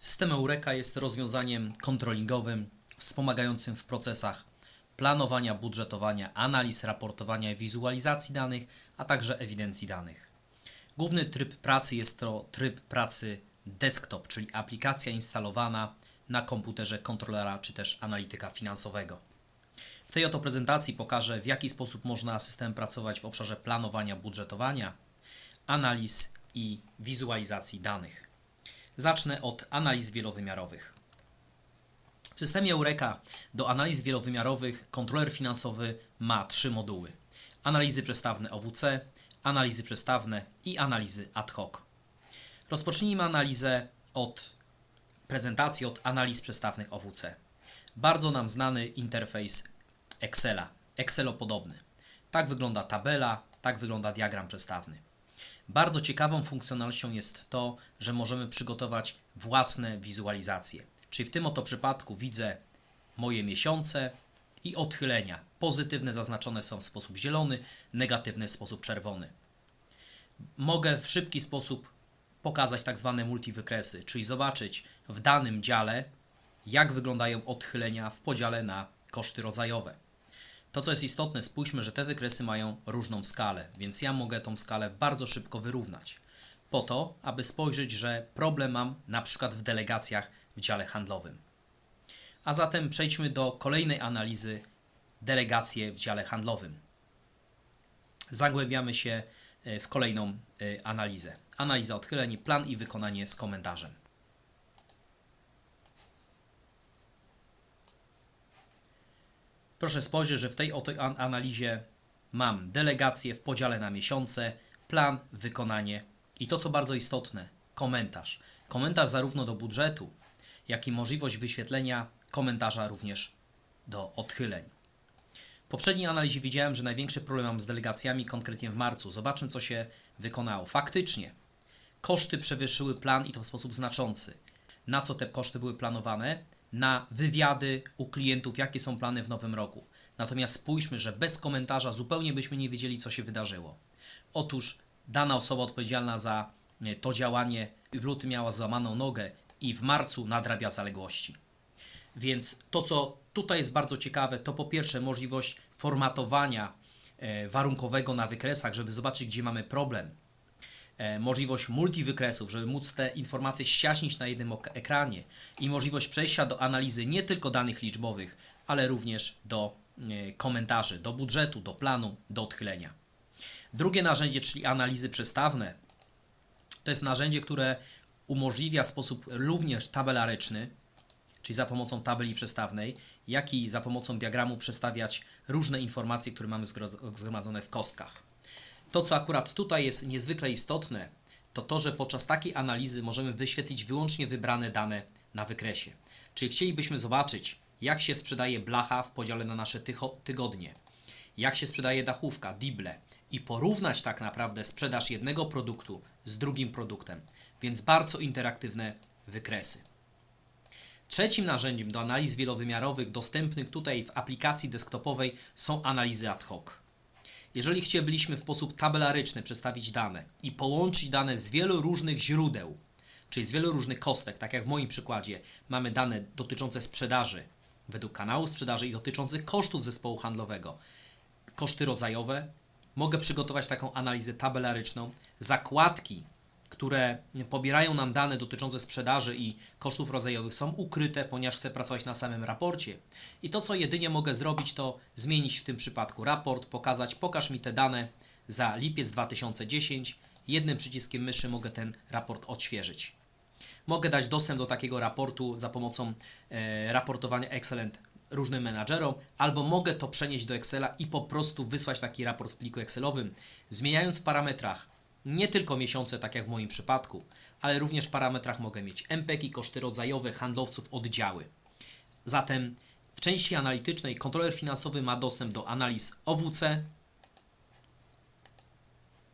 System Eureka jest rozwiązaniem kontrolingowym wspomagającym w procesach planowania, budżetowania, analiz, raportowania i wizualizacji danych, a także ewidencji danych. Główny tryb pracy jest to tryb pracy desktop, czyli aplikacja instalowana na komputerze kontrolera czy też analityka finansowego. W tej oto prezentacji pokażę, w jaki sposób można systemem pracować w obszarze planowania, budżetowania, analiz i wizualizacji danych. Zacznę od analiz wielowymiarowych. W systemie Eureka do analiz wielowymiarowych kontroler finansowy ma trzy moduły: analizy przestawne OWC, analizy przestawne i analizy ad hoc. Rozpocznijmy analizę od prezentacji od analiz przestawnych OWC. Bardzo nam znany interfejs Excela, Excelopodobny. Tak wygląda tabela, tak wygląda diagram przestawny. Bardzo ciekawą funkcjonalnością jest to, że możemy przygotować własne wizualizacje. Czyli w tym oto przypadku widzę moje miesiące i odchylenia. Pozytywne zaznaczone są w sposób zielony, negatywne w sposób czerwony. Mogę w szybki sposób pokazać tak zwane multiwykresy, czyli zobaczyć w danym dziale, jak wyglądają odchylenia w podziale na koszty rodzajowe. To, co jest istotne, spójrzmy, że te wykresy mają różną skalę, więc ja mogę tą skalę bardzo szybko wyrównać. Po to, aby spojrzeć, że problem mam na przykład w delegacjach w dziale handlowym. A zatem przejdźmy do kolejnej analizy delegacje w dziale handlowym. Zagłębiamy się e, w kolejną e, analizę. Analiza odchyleń, plan i wykonanie z komentarzem. Proszę spojrzeć, że w tej oto an- analizie mam delegację w podziale na miesiące, plan, wykonanie i to, co bardzo istotne, komentarz. Komentarz zarówno do budżetu, jak i możliwość wyświetlenia komentarza również do odchyleń. W poprzedniej analizie widziałem, że największy problem mam z delegacjami konkretnie w marcu. Zobaczmy, co się wykonało. Faktycznie, koszty przewyższyły plan i to w sposób znaczący. Na co te koszty były planowane? Na wywiady u klientów, jakie są plany w nowym roku. Natomiast spójrzmy, że bez komentarza zupełnie byśmy nie wiedzieli, co się wydarzyło. Otóż dana osoba odpowiedzialna za e, to działanie w lutym miała złamaną nogę i w marcu nadrabia zaległości. Więc to, co tutaj jest bardzo ciekawe, to po pierwsze możliwość formatowania e, warunkowego na wykresach, żeby zobaczyć, gdzie mamy problem. E, Możliwość multiwykresów, żeby móc te informacje ściaśnić na jednym ekranie i możliwość przejścia do analizy nie tylko danych liczbowych, ale również do e, komentarzy, do budżetu, do planu, do odchylenia. Drugie narzędzie, czyli analizy przestawne, to jest narzędzie, które umożliwia w sposób również tabelaryczny, czyli za pomocą tabeli przestawnej, jak i za pomocą diagramu przestawiać różne informacje, które mamy zgro- zgromadzone w kostkach. To, co akurat tutaj jest niezwykle istotne, to to, że podczas takiej analizy możemy wyświetlić wyłącznie wybrane dane na wykresie. Czyli chcielibyśmy zobaczyć, jak się sprzedaje blacha w podziale na nasze tygodnie, jak się sprzedaje dachówka, dible i porównać tak naprawdę sprzedaż jednego produktu z drugim produktem, więc bardzo interaktywne wykresy. Trzecim narzędziem do analiz wielowymiarowych dostępnych tutaj w aplikacji desktopowej są analizy ad hoc. Jeżeli chcielibyśmy w sposób tabelaryczny przedstawić dane i połączyć dane z wielu różnych źródeł, czyli z wielu różnych kostek, tak jak w moim przykładzie mamy dane dotyczące sprzedaży według kanału sprzedaży i dotyczących kosztów zespołu handlowego, koszty rodzajowe, mogę przygotować taką analizę tabelaryczną, zakładki, które pobierają nam dane dotyczące sprzedaży i kosztów rodzajowych są ukryte, ponieważ chcę pracować na samym raporcie. I to, co jedynie mogę zrobić, to zmienić w tym przypadku raport, pokazać, pokaż mi te dane za lipiec 2010. Jednym przyciskiem myszy mogę ten raport odświeżyć. Mogę dać dostęp do takiego raportu za pomocą e, raportowania Excellent różnym menadżerom, albo mogę to przenieść do Excela i po prostu wysłać taki raport w pliku Excelowym, zmieniając w parametrach nie tylko miesiące, tak jak w moim przypadku, ale również w parametrach mogę mieć MPK, koszty rodzajowe, handlowców, oddziały. Zatem w części analitycznej kontroler finansowy ma dostęp do analiz OWC,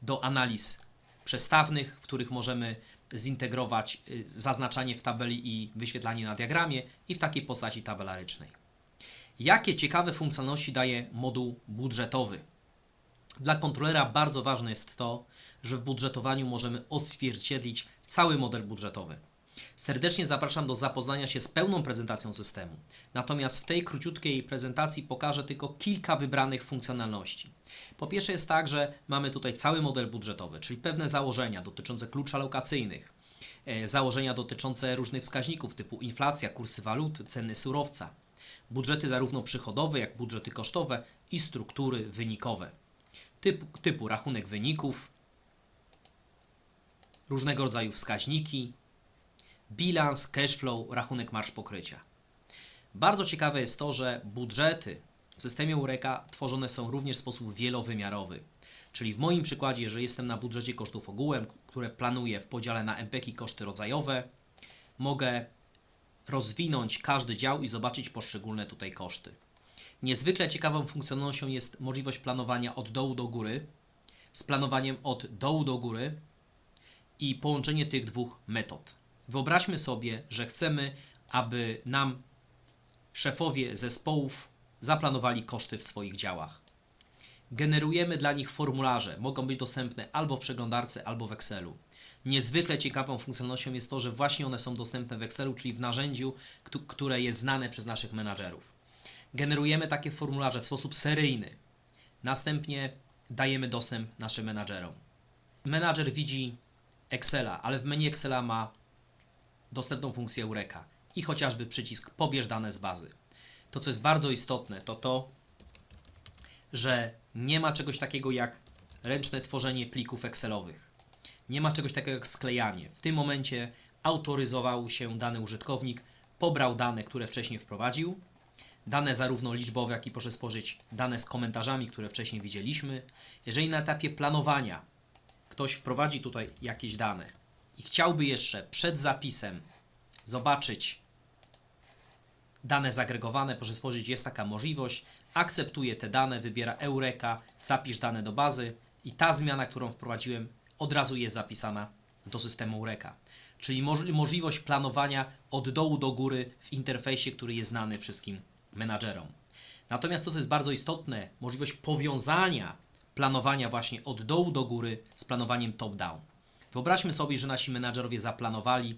do analiz przestawnych, w których możemy zintegrować y, zaznaczanie w tabeli i wyświetlanie na diagramie i w takiej postaci tabelarycznej. Jakie ciekawe funkcjonalności daje moduł budżetowy? Dla kontrolera bardzo ważne jest to, że w budżetowaniu możemy odzwierciedlić cały model budżetowy. Serdecznie zapraszam do zapoznania się z pełną prezentacją systemu. Natomiast w tej króciutkiej prezentacji pokażę tylko kilka wybranych funkcjonalności. Po pierwsze jest tak, że mamy tutaj cały model budżetowy, czyli pewne założenia dotyczące kluczy alokacyjnych, e, założenia dotyczące różnych wskaźników typu inflacja, kursy walut, ceny surowca, budżety zarówno przychodowe, jak budżety kosztowe i struktury wynikowe, typu, typu rachunek wyników, różnego rodzaju wskaźniki, bilans, cash flow, rachunek marsz pokrycia. Bardzo ciekawe jest to, że budżety w systemie Eureka tworzone są również w sposób wielowymiarowy. Czyli w moim przykładzie, że jestem na budżecie kosztów ogółem, które planuję w podziale na MPK koszty rodzajowe, mogę rozwinąć każdy dział i zobaczyć poszczególne tutaj koszty. Niezwykle ciekawą funkcjonalnością jest możliwość planowania od dołu do góry, z planowaniem od dołu do góry i połączenie tych dwóch metod. Wyobraźmy sobie, że chcemy, aby nam szefowie zespołów zaplanowali koszty w swoich działach. Generujemy dla nich formularze, mogą być dostępne albo w przeglądarce, albo w Excelu. Niezwykle ciekawą funkcjonalnością jest to, że właśnie one są dostępne w Excelu, czyli w narzędziu, które jest znane przez naszych menadżerów. Generujemy takie formularze w sposób seryjny. Następnie dajemy dostęp naszym menadżerom. Menadżer widzi Excela, ale w menu Excela ma dostępną funkcję Eureka i chociażby przycisk pobierz dane z bazy. To, co jest bardzo istotne, to to, że nie ma czegoś takiego jak ręczne tworzenie plików Excelowych. Nie ma czegoś takiego jak sklejanie. W tym momencie autoryzował się dany użytkownik, pobrał dane, które wcześniej wprowadził, dane zarówno liczbowe, jak i proszę spojrzeć dane z komentarzami, które wcześniej widzieliśmy. Jeżeli na etapie planowania ktoś wprowadzi tutaj jakieś dane i chciałby jeszcze przed zapisem zobaczyć dane zagregowane, proszę spojrzeć, jest taka możliwość, akceptuję te dane, wybiera Eureka, zapisz dane do bazy i ta zmiana, którą wprowadziłem, od razu jest zapisana do systemu Eureka. Czyli możliwość planowania od dołu do góry w interfejsie, który jest znany wszystkim menadżerom. Natomiast to, co jest bardzo istotne, możliwość powiązania planowania właśnie od dołu do góry z planowaniem top-down. Wyobraźmy sobie, że nasi menadżerowie zaplanowali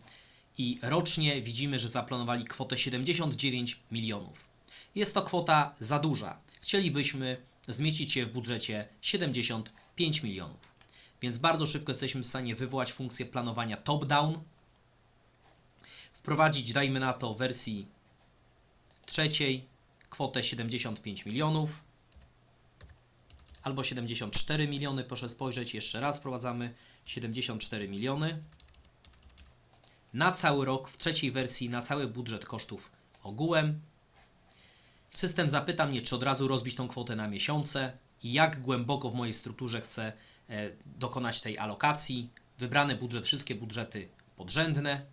i rocznie widzimy, że zaplanowali kwotę 79 milionów. Jest to kwota za duża. Chcielibyśmy zmieścić je w budżecie 75 milionów. Więc bardzo szybko jesteśmy w stanie wywołać funkcję planowania top-down, wprowadzić, dajmy na to, wersji trzeciej kwotę 75 milionów albo 74 miliony. Proszę spojrzeć, jeszcze raz wprowadzamy 74 miliony. Na cały rok, w trzeciej wersji, na cały budżet kosztów ogółem. System zapyta mnie, czy od razu rozbić tą kwotę na miesiące i jak głęboko w mojej strukturze chcę e, dokonać tej alokacji. Wybrany budżet, wszystkie budżety podrzędne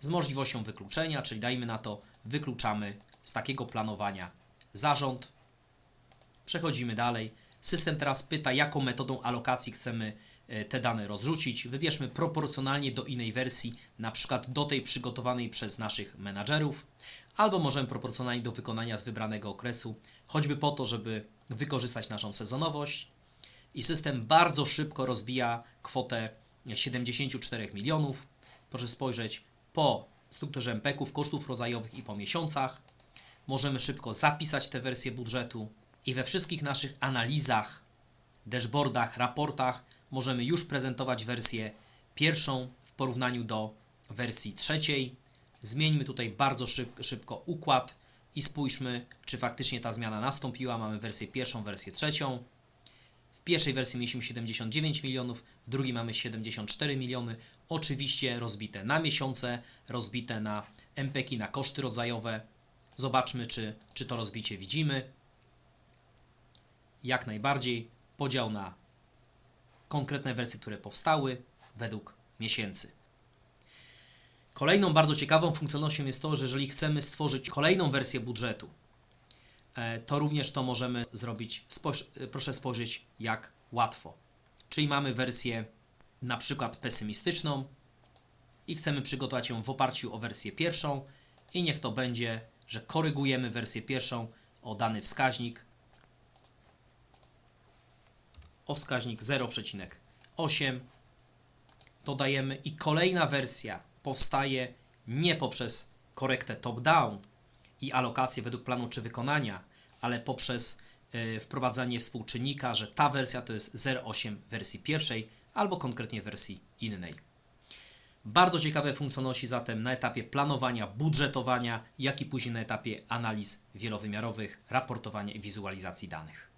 z możliwością wykluczenia, czyli dajmy na to, wykluczamy z takiego planowania zarząd. Przechodzimy dalej. System teraz pyta, jaką metodą alokacji chcemy e, te dane rozrzucić. Wybierzmy proporcjonalnie do innej wersji, na przykład do tej przygotowanej przez naszych menadżerów, albo możemy proporcjonalnie do wykonania z wybranego okresu, choćby po to, żeby wykorzystać naszą sezonowość. I system bardzo szybko rozbija kwotę 74 milionów. Proszę spojrzeć po strukturze MPK-ów, kosztów rodzajowych i po miesiącach. Możemy szybko zapisać te wersje budżetu i we wszystkich naszych analizach, dashboardach, raportach możemy już prezentować wersję pierwszą w porównaniu do wersji trzeciej. Zmieńmy tutaj bardzo szyb, szybko układ i spójrzmy, czy faktycznie ta zmiana nastąpiła. Mamy wersję pierwszą, wersję trzecią. Pierwszej wersji mieliśmy 79 milionów, w drugiej mamy 74 miliony. Oczywiście rozbite na miesiące, rozbite na MPK, na koszty rodzajowe. Zobaczmy, czy, czy to rozbicie widzimy jak najbardziej podział na konkretne wersje, które powstały według miesięcy. Kolejną bardzo ciekawą funkcjonalnością jest to, że jeżeli chcemy stworzyć kolejną wersję budżetu, to również to możemy zrobić. proszę spojrzeć, jak łatwo. Czyli mamy wersję na przykład pesymistyczną i chcemy przygotować ją w oparciu o wersję pierwszą i niech to będzie, że korygujemy wersję pierwszą o dany wskaźnik o wskaźnik 0,8 dodajemy i kolejna wersja powstaje nie poprzez korektę top-down i alokację według planu czy wykonania, ale poprzez y, wprowadzanie współczynnika, że ta wersja to jest 0,8 wersji pierwszej albo konkretnie wersji innej. Bardzo ciekawe funkcjonalności zatem na etapie planowania, budżetowania, jak i później na etapie analiz wielowymiarowych, raportowania i wizualizacji danych.